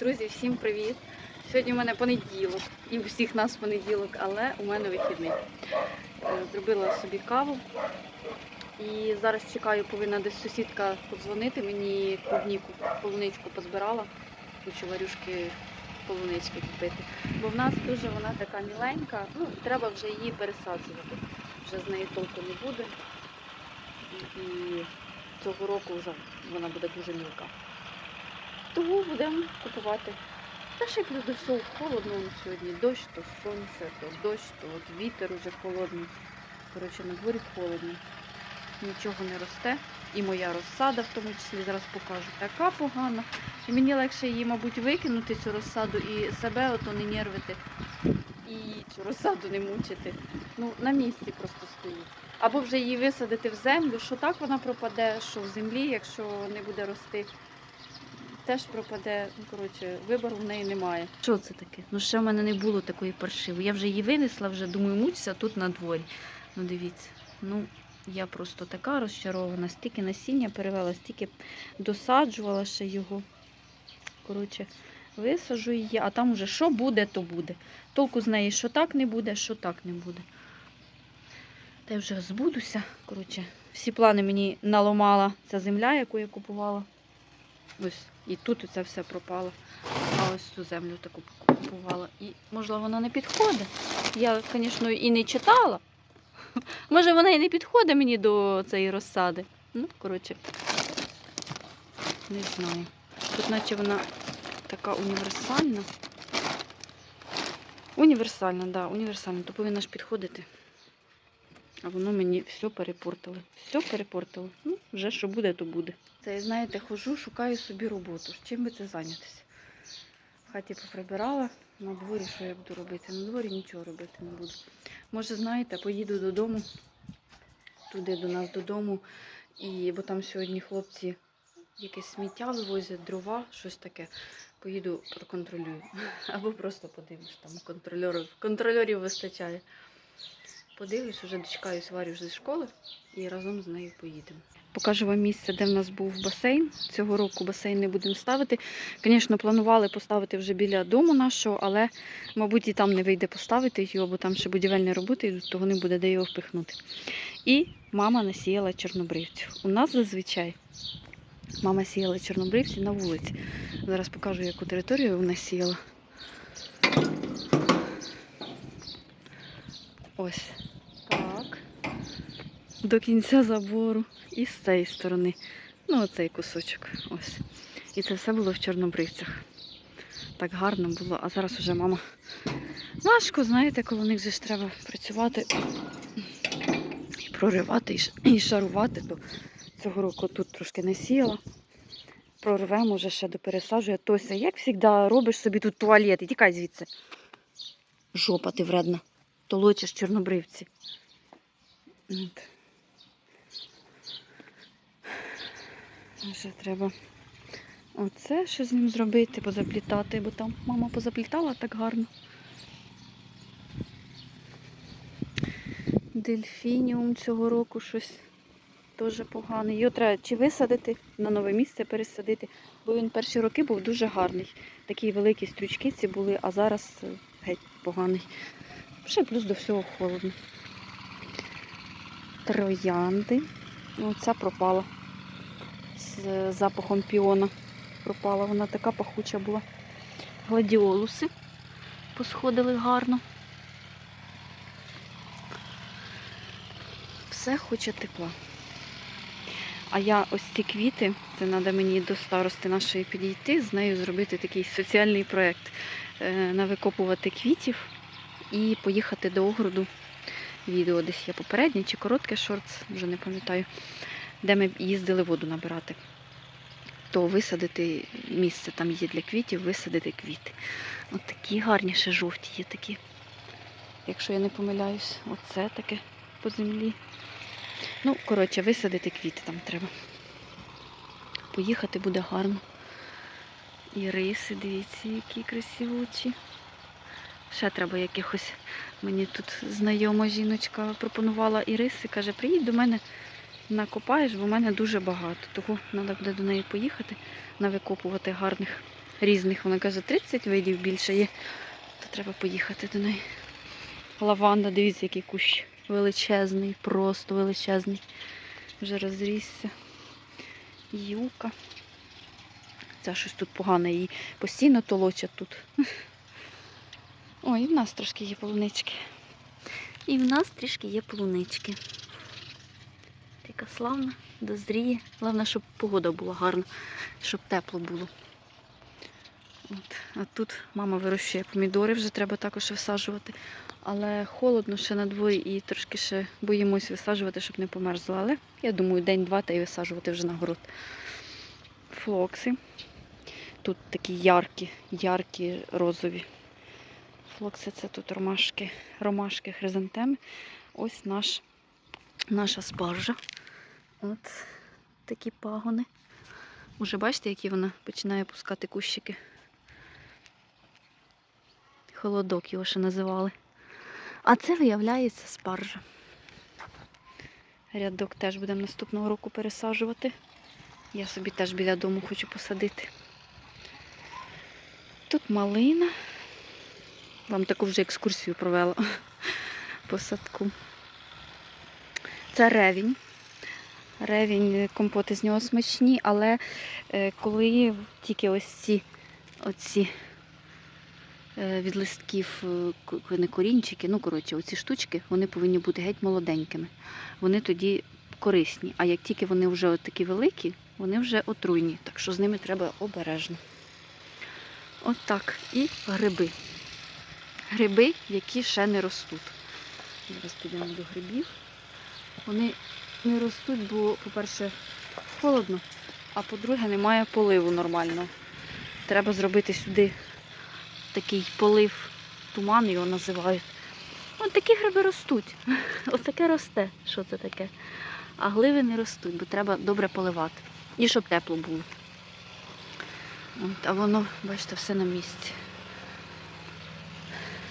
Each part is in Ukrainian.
Друзі, всім привіт! Сьогодні у мене понеділок, і у всіх нас понеділок, але у мене вихідний. Е, Зробила собі каву. І зараз чекаю, повинна десь сусідка подзвонити. Мені клубніку, полуничку позбирала. Хочу варюшки полунички купити. Бо в нас дуже вона така міленька, ну, треба вже її пересаджувати. Вже з неї толку не буде. І цього року вже вона буде дуже мілка. Тому будемо купувати. Та ще плюс до всього холодно сьогодні. Дощ, то сонце, то дощ, то от вітер уже холодний. Коротше, на дворі холодно. Нічого не росте. І моя розсада, в тому числі зараз покажу, така погана. І мені легше її, мабуть, викинути цю розсаду і себе ото не нервити. І цю розсаду не мучити. Ну, на місці просто стоїть. Або вже її висадити в землю, що так вона пропаде, що в землі, якщо не буде рости, теж пропаде. Ну, коротше, вибору в неї немає. Що це таке? Ну ще в мене не було такої паршиви. Я вже її винесла, вже думаю, мучся тут на дворі. Ну дивіться, ну я просто така розчарована, стільки насіння перевела, стільки досаджувала ще його. Коротше, висаджу її, а там уже що буде, то буде. Толку з неї, що так не буде, що так не буде. Та я вже збудуся. Коротше, всі плани мені наламала ця земля, яку я купувала. Ось і тут це все пропало. А ось цю землю таку купувала. І, можливо, вона не підходить. Я, звісно, і не читала. Може, вона і не підходить мені до цієї розсади. Ну, коротше, не знаю. Тут наче вона така універсальна. Універсальна, так, да, універсальна, то повинна ж підходити. А воно мені все перепортило. Все перепортило. Ну, вже що буде, то буде. Це, знаєте, хожу, шукаю собі роботу. Чим би це зайнятися? В хаті поприбирала, на дворі що я буду робити? На дворі нічого робити не буду. Може, знаєте, поїду додому, туди до нас додому, і, бо там сьогодні хлопці якесь сміття вивозять, дрова, щось таке. Поїду проконтролюю. Або просто подивлюсь, там контрольорів, контрольорів вистачає. Подивлюсь, вже дочекаюсь Варю зі школи і разом з нею поїдемо. Покажу вам місце, де в нас був басейн. Цього року басейн не будемо ставити. Звісно, планували поставити вже біля дому нашого, але, мабуть, і там не вийде поставити його, бо там ще будівельні роботи йдуть, того не буде де його впихнути. І мама насіяла чорнобривців. У нас зазвичай мама сіяла чорнобривці на вулиці. Зараз покажу, яку територію вона сіяла. Ось. До кінця забору. І з цієї сторони. Ну, оцей кусочок. Ось. І це все було в чорнобривцях. Так гарно було. А зараз уже мама. Важко, знаєте, коли у них же ж треба працювати і проривати, і шарувати, то цього року тут трошки не сіяла. Прорвемо вже ще допересаджує. Тося, як завжди, робиш собі тут туалет і тікай звідси. Жопа ти вредна. Толочиш чорнобривці. От. Вже треба оце ще з ним зробити, позаплітати, бо там мама позаплітала так гарно. Дельфініум цього року щось дуже поганий. Його треба чи висадити, на нове місце пересадити, бо він перші роки був дуже гарний. Такі великі стрючки ці були, а зараз е, геть поганий. Ще плюс до всього холодно. Троянди. Оця пропала. З запахом піона пропала. Вона така пахуча була. Гладіолуси посходили гарно. Все хоче тепла. А я ось ці квіти, це треба мені до старости нашої підійти, з нею зробити такий соціальний проєкт. Е, Навикопувати квітів і поїхати до огороду. Відео десь є попереднє чи коротке шортс, вже не пам'ятаю, де ми їздили воду набирати. То висадити місце там є для квітів, висадити квіти. От такі гарні ще жовті є такі. Якщо я не помиляюсь, оце таке по землі. Ну, коротше, висадити квіти там треба. Поїхати буде гарно. І риси, дивіться, які красивучі. Ще треба якихось. Мені тут знайома жіночка пропонувала іриси, каже, приїдь до мене, накопаєш, бо в мене дуже багато. Того треба буде до неї поїхати, навикопувати гарних різних. Вона каже, 30 видів більше є. То треба поїхати до неї. Лаванда, дивіться, який кущ величезний, просто величезний. Вже розрісся. Юка. Це щось тут погане, її постійно толочать тут. Ой, і в нас трошки є полунички. І в нас трішки є полунички. Така славна, дозріє. Головне, щоб погода була гарна, щоб тепло було. От. А тут мама вирощує помідори, вже треба також висаджувати. Але холодно ще на дворі і трошки ще боїмось висаджувати, щоб не померзло. Але я думаю, день-два та й висаджувати вже на город. Флокси. Тут такі яркі, яркі розові. Флокси це тут ромашки, ромашки, хризантеми. Ось наш, наша спаржа. От такі пагони. Уже бачите, які вона починає пускати кущики. Холодок його ще називали. А це виявляється спаржа. Рядок теж будемо наступного року пересаджувати. Я собі теж біля дому хочу посадити. Тут малина. Вам таку вже екскурсію провела по садку. Це ревінь. Ревінь, е, компоти з нього смачні, але е, коли тільки ось ці оці е, від листків, не корінчики, ну коротше, оці штучки, вони повинні бути геть молоденькими. Вони тоді корисні. А як тільки вони вже от такі великі, вони вже отруйні. Так що з ними треба обережно. От. І гриби. Гриби, які ще не ростуть. Зараз підемо до грибів. Вони не ростуть, бо, по-перше, холодно, а по-друге, немає поливу нормального. Треба зробити сюди такий полив, туман його називають. Ось такі гриби ростуть. Ось таке росте. Що це таке? А гливи не ростуть, бо треба добре поливати. І щоб тепло було. От, а воно, бачите, все на місці.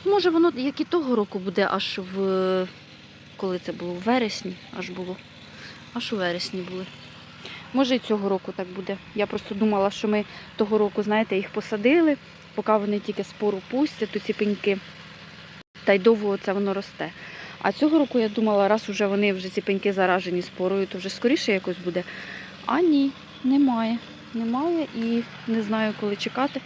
Може, воно, як і того року, буде аж в коли це було? В вересні аж було. Аж у вересні були. Може і цього року так буде. Я просто думала, що ми того року, знаєте, їх посадили, поки вони тільки спору пустять, то ці пеньки. Та й довго це воно росте. А цього року я думала, раз уже вони вже ці пеньки заражені спорою, то вже скоріше якось буде. А ні, немає. Немає і не знаю, коли чекати.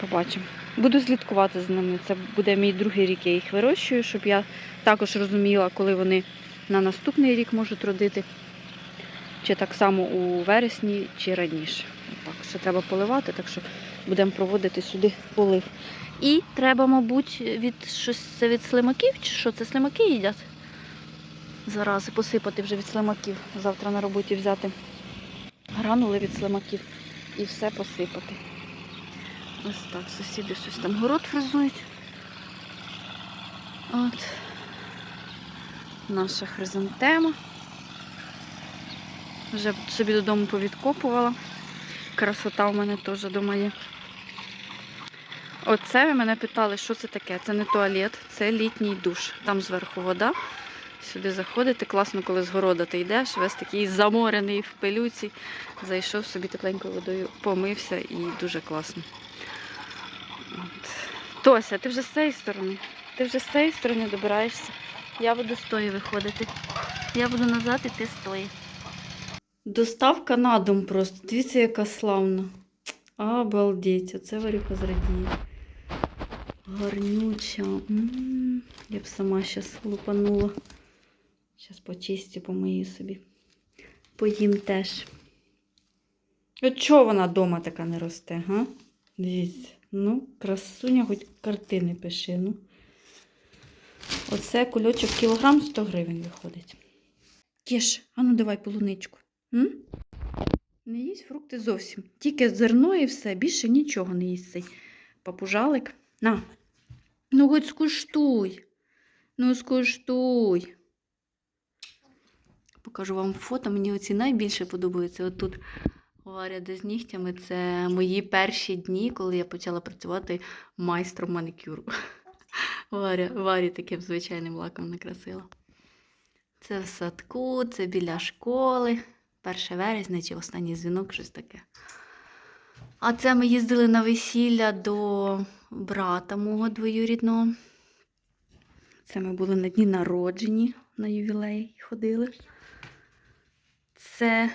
Побачимо. Буду слідкувати за ними. Це буде мій другий рік, я їх вирощую, щоб я також розуміла, коли вони на наступний рік можуть родити. Чи так само у вересні, чи раніше. Так, ще треба поливати, так що будемо проводити сюди полив. І треба, мабуть, від щось це від слимаків, чи що це слимаки їдять? Зарази посипати вже від слимаків. Завтра на роботі взяти гранули від слимаків і все посипати. Ось так, сусіди щось там город фрезують. От. Наша хризантема. Вже собі додому повідкопувала. Красота в мене теж вдома є. Оце ви мене питали, що це таке. Це не туалет, це літній душ. Там зверху вода. Сюди заходити. Класно, коли з города ти йдеш, весь такий заморений в пилюці. Зайшов собі тепленькою водою, помився і дуже класно. От. Тося, ти вже з цієї сторони. Ти вже з цієї сторони добираєшся. Я буду з виходити. Я буду назад і ти з. Доставка на дом просто. Дивіться, яка славна. Обалдеть, оце Варюка зрадіє. Гарнюча. М, Я б сама зараз лупанула. Зараз почистю, помию собі. Поїм теж. От чого вона вдома така не росте, га? Дивіться. Ну, красуня, хоч картини пиши. Ну. Оце кульочок кілограм 100 гривень виходить. Кеш, а ну давай полуничку. М? Не їсть фрукти зовсім. Тільки зерно і все, більше нічого не їсть цей папужалик. На. Ну, хоч скуштуй. Ну, скуштуй. Покажу вам фото. Мені оці найбільше подобаються. Отут Варя де з нігтями. Це мої перші дні, коли я почала працювати майстром манікюру. Варя, Варі таким звичайним лаком накрасила. Це в садку, це біля школи. 1 вересня чи останній дзвінок, щось таке. А це ми їздили на весілля до брата мого двоюрідного. Це ми були на дні народжені, на ювілей ходили. Це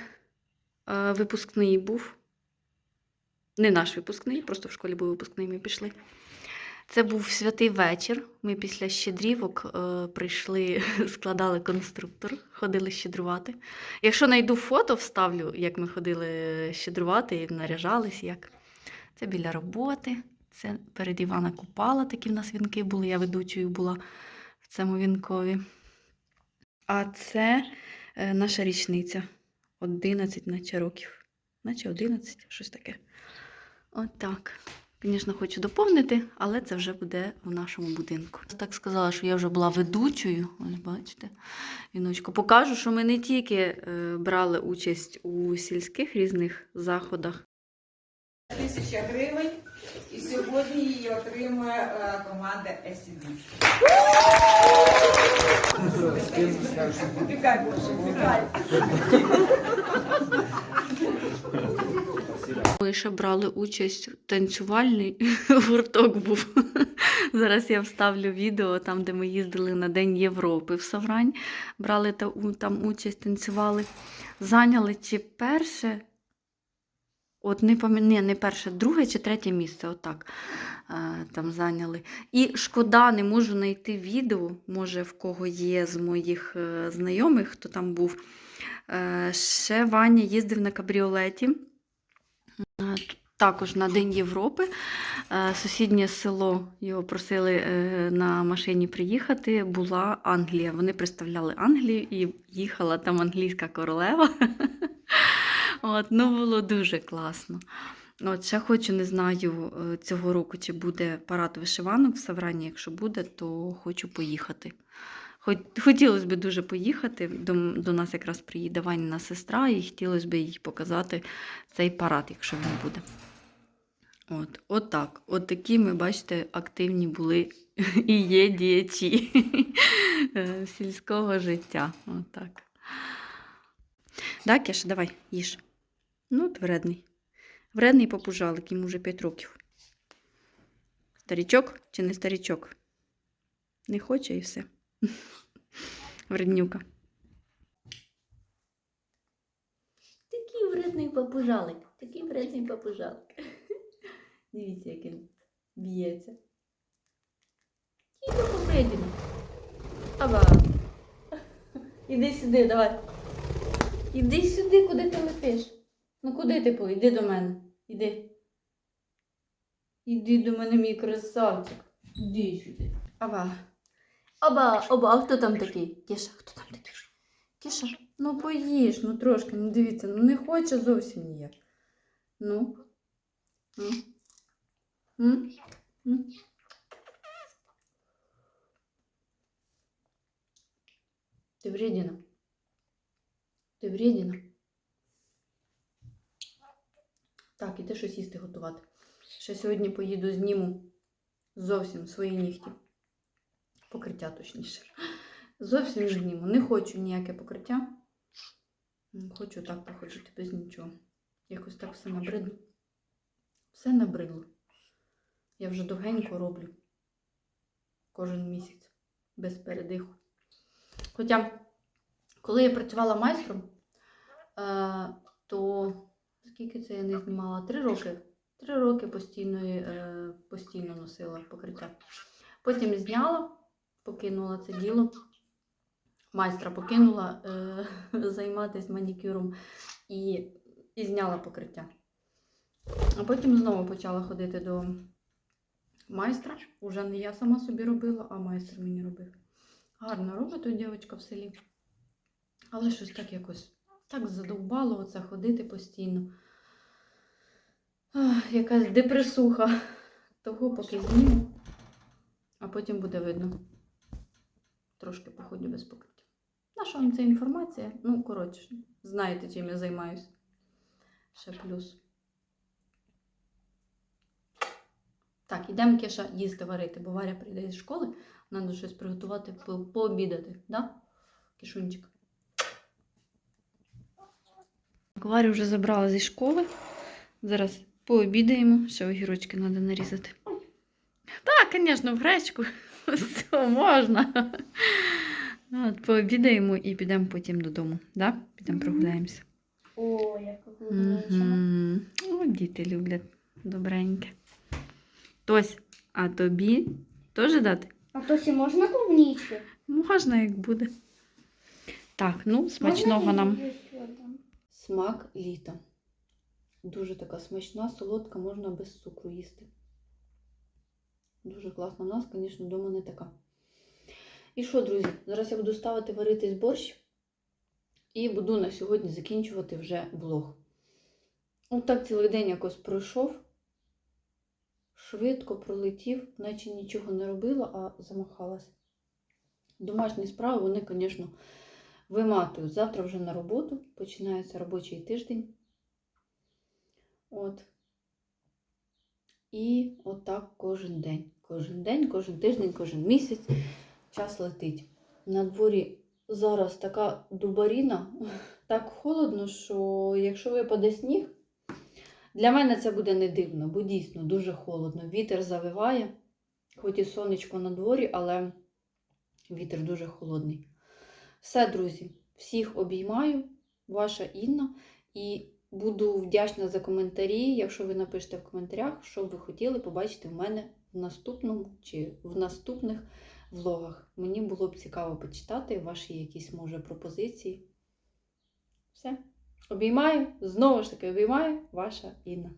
е, випускний був. Не наш випускний, просто в школі був випускний, ми пішли. Це був святий вечір. Ми після щедрівок е, прийшли, складали конструктор, ходили щедрувати. Якщо знайду фото, вставлю, як ми ходили щедрувати і наряжались. як. Це біля роботи. Це перед Івана Купала, такі в нас вінки були. Я ведучою була в цьому вінкові. А це е, наша річниця. 11, наче років. Наче 11, щось таке. Отак. Звісно, хочу доповнити, але це вже буде в нашому будинку. Так сказала, що я вже була ведучою. Ось бачите, віночко. Покажу, що ми не тільки е, брали участь у сільських різних заходах. Тисяча гривень, і сьогодні її отримує е, команда SCB. Пікай, Боже, пікай. Ми ще брали участь танцювальний гурток був. Зараз я вставлю відео там, де ми їздили на День Європи в Саврань. Брали там участь, танцювали. Зайняли чи перше, от не пам'ятаю, не перше, друге чи третє місце, отак е, там зайняли. І шкода, не можу знайти відео, може в кого є з моїх е, знайомих, хто там був. Е, Ще Ваня їздив на кабріолеті. Також на День Європи. Е, Сусіднє село його просили е, на машині приїхати. Була Англія. Вони представляли Англію і їхала там англійська королева. От, ну, було дуже класно. От, ще хочу, не знаю, е, цього року, чи буде парад вишиванок в Саврані. Якщо буде, то хочу поїхати. Хотілося б дуже поїхати. До, до нас якраз приїде Ваніна сестра, і хотілося б їй показати цей парад, якщо він буде. От, от так. От такі ми, бачите, активні були і є діячі е, сільського життя. От так. Да, Кеша, давай, їж. Ну, от вредний. Вредний попужалик, йому вже 5 років. Старічок чи не старічок? Не хоче і все. Вреднюка. Такий вредний папужалик, такий вредний папужалик. Дивіться, як він б'ється. Тільки попредіно. Аба. Іди сюди, давай. Іди сюди, куди ти летиш. Ну куди ти по? Іди до мене. Іди. Іди до мене, мій красавчик. Іди сюди. Ава. Оба, оба, а хто там такий? Кіша, хто там такий? Кіша, ну поїж, ну трошки, ну дивіться, ну не хоче зовсім ніяк. Ну. М? М? М? Ти вредина. Ти вредина. Так, іди щось їсти готувати. Ще сьогодні поїду зніму зовсім свої нігті. Покриття точніше. Зовсім зніму. Не хочу ніяке покриття. Хочу так походити без нічого. Якось так все набридло. Все набридло. Я вже довгенько роблю. Кожен місяць. Без передиху. Хоча, коли я працювала майстром, е, то скільки це я не знімала? Три роки. Три роки постійно, е, постійно носила покриття. Потім зняла, покинула це діло. Майстра покинула е, займатися манікюром і, і зняла покриття. А потім знову почала ходити до майстра. Уже не я сама собі робила, а майстер мені робив. Гарно робить тут дівчинка в селі. Але щось так якось так задовбало оце ходити постійно. Ах, якась депресуха. Того поки зніму, а потім буде видно. Трошки походю без покриття. Наша вам ця інформація? Ну, коротше, знаєте, чим я займаюся. Ще плюс. Так, ідемо Кеша їсти варити, бо Варя прийде зі школи, треба щось приготувати, по- пообідати, да? Кишунчик. Варю вже забрала зі школи. Зараз Пообідаємо, ще огірочки треба нарізати. Так, звісно, в гречку. Все можна. От, пообідаємо і підемо потім додому. Да? Підемо прогуляємося. О, як. Угу. О, діти люблять добреньке. Тось, а тобі теж дати? А то можна клубнички? Можна, як буде. Так, ну, смачного нам. Смак літа. Дуже така смачна, солодка, можна без цукру їсти. Дуже класно. У нас, звісно, вдома не така. І що, друзі, зараз я буду ставити варитись борщ і буду на сьогодні закінчувати вже влог. От так цілий день якось пройшов, швидко пролетів, наче нічого не робила, а замахалась. Домашні справи, вони, звісно, виматують. Завтра вже на роботу, починається робочий тиждень. От. І отак кожен день. Кожен день, кожен тиждень, кожен місяць час летить. На дворі зараз така дубаріна, так холодно, що якщо випаде сніг, для мене це буде не дивно, бо дійсно дуже холодно. Вітер завиває, хоч і сонечко на дворі, але вітер дуже холодний. Все, друзі, всіх обіймаю, ваша Інна. І буду вдячна за коментарі, якщо ви напишете в коментарях, що ви хотіли побачити в мене в наступному чи в наступних влогах. Мені було б цікаво почитати ваші якісь, може, пропозиції. Все. Обіймаю, знову ж таки обіймаю, ваша Інна.